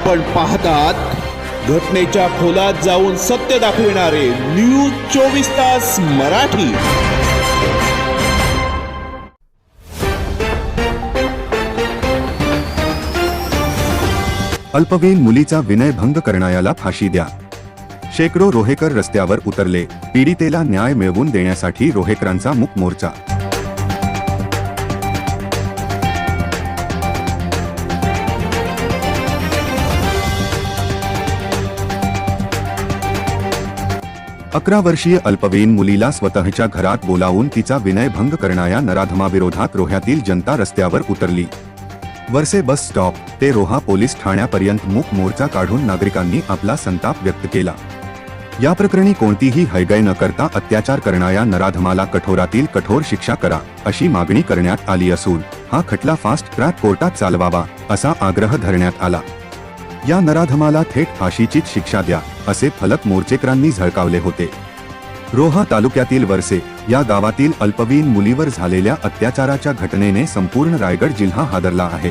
आपण पाहतात घटनेच्या खोलात जाऊन सत्य दाखविणारे न्यूज चोवीस तास मराठी. अल्पवयीन मुलीचा विनयभंग करणाऱ्याला फाशी द्या. शेकडो रोहेकर रस्त्यावर उतरले पीडितेला न्याय मिळवून देण्यासाठी रोहेकरांचा मूक मोर्चा अकरा वर्षीय अल्पवयीन मुलीला स्वतःच्या घरात बोलावून तिचा विनयभंग करणाऱ्या नराधमाविरोधात रोह्यातील जनता रस्त्यावर उतरली. वरसे बस स्टॉप ते रोहा पोलीस ठाण्यापर्यंत मूक मोर्चा काढून नागरिकांनी आपला संताप व्यक्त केला. या प्रकरणी कोणतीही हयगय न करता अत्याचार करणाऱ्या नराधमाला कठोरातील कठोर शिक्षा करा अशी मागणी करण्यात आली असून हा खटला फास्ट ट्रॅक कोर्टात चालवावा असा आग्रह धरण्यात आला. या नराधमाला थेट फाशीचीच शिक्षा द्या. असे फलक मोर्चेकरांनी झळकावले होते. रोहा तालुक्यातील वरसे या गावातील अल्पवयीन मुलीवर झालेल्या अत्याचाराच्या घटनेने संपूर्ण रायगड जिल्हा हादरला आहे.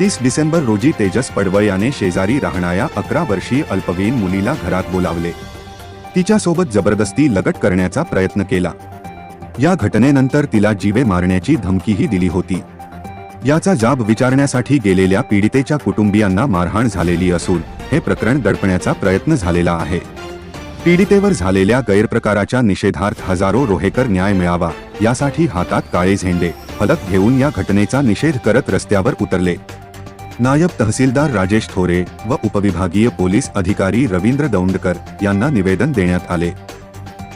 तीस डिसेंबर रोजी तेजस पडवळ याने शेजारी राहणाऱ्या अकरा वर्षीय अल्पवयीन मुलीला घरात बोलावले. तिच्यासोबत जबरदस्ती लगट करण्याचा प्रयत्न केला. या घटनेनंतर तिला जीवे मारण्याची धमकीही दिली होती. याचा जाब विचारण्यासाठी गेलेल्या पीडितेच्या कुटुंबियांना मारहाण झालेली असून हे प्रकरण दडपण्याचा प्रयत्न झालेला आहे. पीडितेवर झालेल्या गैरप्रकाराच्या निषेधार्थ हजारो रोहेकर न्याय मिळावा यासाठी हातात काळे झेंडे फलक घेऊन या घटनेचा निषेध करत रस्त्यावर उतरले. नायब तहसीलदार राजेश थोरे व उपविभागीय पोलीस अधिकारी रवींद्र दौंडकर यांना निवेदन देण्यात आले.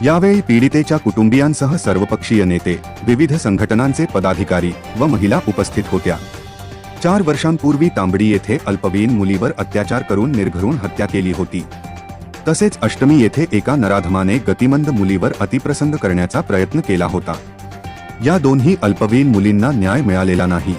यावेळी पीडितेच्या कुटुंबियांसह सर्वपक्षीय नेते विविध संघटनांचे पदाधिकारी व महिला उपस्थित होत्या. चार वर्षांपूर्वी तांबडी येथे अल्पवयीन मुलीवर अत्याचार करून निर्घरून हत्या केली होती. तसेच अष्टमी येथे एका नराधमाने गतिमंद मुलीवर अतिप्रसंग करण्याचा प्रयत्न केला होता. या दोन्ही अल्पवयीन मुलींना न्याय मिळालेला नाही.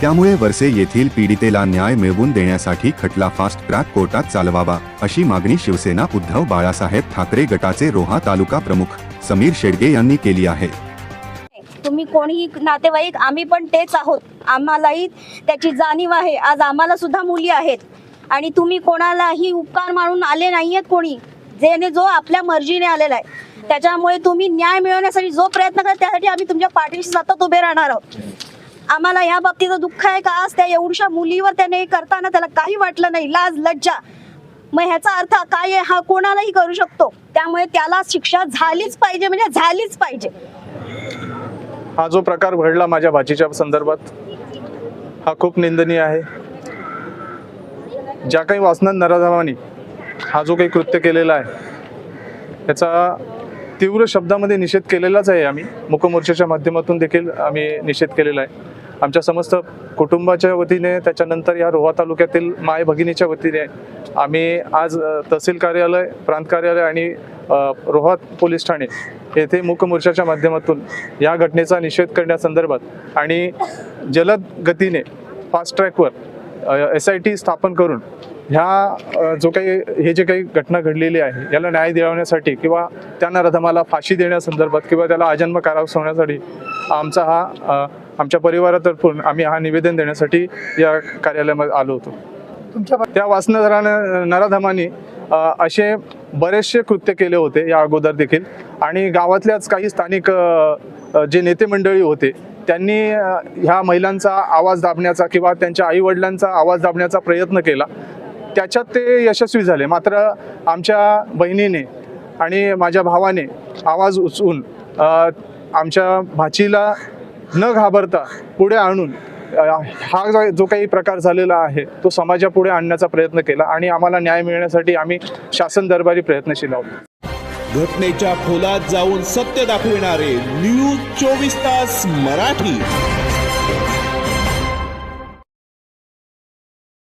त्यामुळे वरसे येथील पीडितेला न्याय मिळवून देण्यासाठी खटला फास्ट ट्रॅक कोर्टात चालवावा अशी मागणी शिवसेना उद्धव बाळासाहेब ठाकरे गटाचे रोहा तालुका प्रमुख समीर शेडगे यांनी केली आहे. तुम्ही कोणीही नातेवाईक आम्ही पण तेच आहोत. आम्हालाही त्याची जाणीव आहे. आज आम्हाला सुद्धा मुली आहेत. आणि तुम्ही कोणालाही उपकार मानून आले नाहीयेत कोणी जेने जो आपल्या मर्जीने आलेला आहे. त्याच्यामुळे तुम्ही न्याय मिळवण्यासाठी जो प्रयत्न करा त्यासाठी आम्ही तुमच्या पाठीशी सतत उभे राहणार आहोत. आम्हाला या बाबतीचं दुःख आहे का? आज त्या एवढ्या मुलीवर त्याने करताना त्याला काही वाटलं नाही. लाज लज्जा. मग ह्याचा अर्थ काय आहे? हा कोणालाही करू शकतो. त्यामुळे त्याला शिक्षा झालीच पाहिजे म्हणजे झालीच पाहिजे. हा जो प्रकार घडला माझ्या भाचीच्या संदर्भात हा खूप निंदनीय आहे. ज्या काही वासनात नराधमाने हा जो काही कृत्य केलेला आहे त्याचा तीव्र शब्दामध्ये निषेध केलेलाच आहे आम्ही. मुकमोर्चाच्या माध्यमातून देखील आम्ही निषेध केलेला आहे. आमच्या समस्त कुटुंबाच्या वतीने त्याच्यानंतर या रोहा तालुक्यातील माय भगिनीच्या वतीने आम्ही आज तहसील कार्यालय प्रांत कार्यालय आणि रोहात रोहा पोलीस ठाणे येथे मूक मोर्चाच्या माध्यमातून या घटनेचा निषेध करण्यासंदर्भात आणि जलद गतीने फास्ट ट्रॅकवर एस आय टी स्थापन करून ह्या जो काही हे जे काही घटना घडलेली आहे याला न्याय दिळवण्यासाठी किंवा त्यांना रथमाला फाशी देण्यासंदर्भात किंवा त्याला आजन्म कारावास होण्यासाठी आमचा हा आमच्या परिवारातर्फून आम्ही हा निवेदन देण्यासाठी या कार्यालयामध्ये आलो होतो. त्या वासनधरानं नराधमानी असे बरेचसे कृत्य केले होते या अगोदर देखील. आणि गावातल्याच काही स्थानिक जे नेते मंडळी होते त्यांनी ह्या महिलांचा आवाज दाबण्याचा किंवा त्यांच्या आई वडिलांचा आवाज दाबण्याचा प्रयत्न केला. त्याच्यात ते यशस्वी झाले. मात्र आमच्या बहिणीने आणि माझ्या भावाने आवाज उचलून अ, आमच्या भाचीला न घाबरता पुढे आणून हा जो- जो काही प्रकार झालेला आहे तो समाजापुढे आणण्याचा प्रयत्न केला आणि आम्हाला न्याय मिळण्यासाठी आम्ही शासन दरबारी प्रयत्नशील आहोत. घटनेच्या खोलात जाऊन सत्य दाखविणारे न्यूज चोवीस तास मराठी.